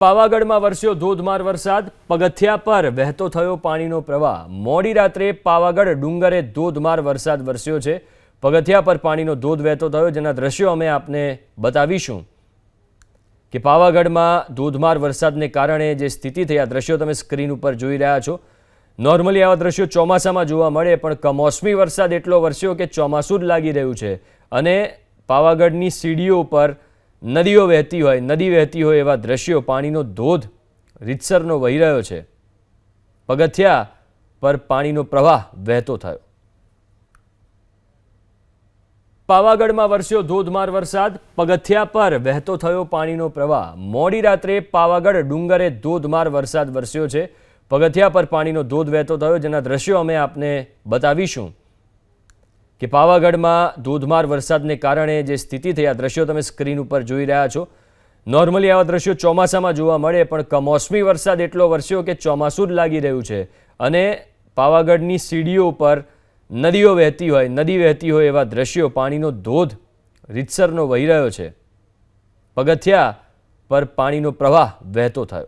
પાવાગઢમાં વરસ્યો ધોધમાર વરસાદ, પગથિયા પર વહેતો થયો પાણીનો પ્રવાહ. મોડી રાત્રે પાવાગઢ ડુંગરે ધોધમાર વરસાદ વરસ્યો છે. પગથિયા પર પાણીનો ધોધ વહેતો થયો, જેના દ્રશ્યો અમે આપને બતાવીશું. કે પાવાગઢમાં ધોધમાર વરસાદને કારણે જે સ્થિતિ થઈ, આ દ્રશ્યો તમે સ્ક્રીન ઉપર જોઈ રહ્યા છો. નોર્મલી આવા દ્રશ્યો ચોમાસામાં જોવા મળે, પણ કમોસમી વરસાદ એટલો વરસ્યો કે ચોમાસું જ લાગી રહ્યું છે. અને પાવાગઢની સીડીઓ ઉપર નદીઓ વહેતી હોય, નદી વહેતી હોય એવા દ્રશ્યો, પાણીનો ધોધ રીતસરનો વહી રહ્યો છે. પગથિયા પર પાણીનો પ્રવાહ વહેતો થયો. પાવાગઢમાં વરસ્યો ધોધમાર વરસાદ, પગથિયા પર વહેતો થયો પાણીનો પ્રવાહ. મોડી રાત્રે પાવાગઢ ડુંગરે ધોધમાર વરસાદ વરસ્યો છે. પગથિયા પર પાણીનો ધોધ વહેતો થયો, જેના દ્રશ્યો અમે આપને બતાવીશું. કે પાવાગઢમાં ધોધમાર વરસાદને કારણે જે સ્થિતિ થઈ, આ દ્રશ્યો તમે સ્ક્રીન ઉપર જોઈ રહ્યા છો. નોર્મલી આવા દ્રશ્યો ચોમાસામાં જોવા મળે, પણ કમોસમી વરસાદ એટલો વરસ્યો કે ચોમાસું જ લાગી રહ્યું છે. અને પાવાગઢની સીડીઓ ઉપર નદીઓ વહેતી હોય, નદી વહેતી હોય એવા દ્રશ્યો, પાણીનો ધોધ રીતસરનો વહી રહ્યો છે. પગથિયા પર પાણીનો પ્રવાહ વહેતો થયો.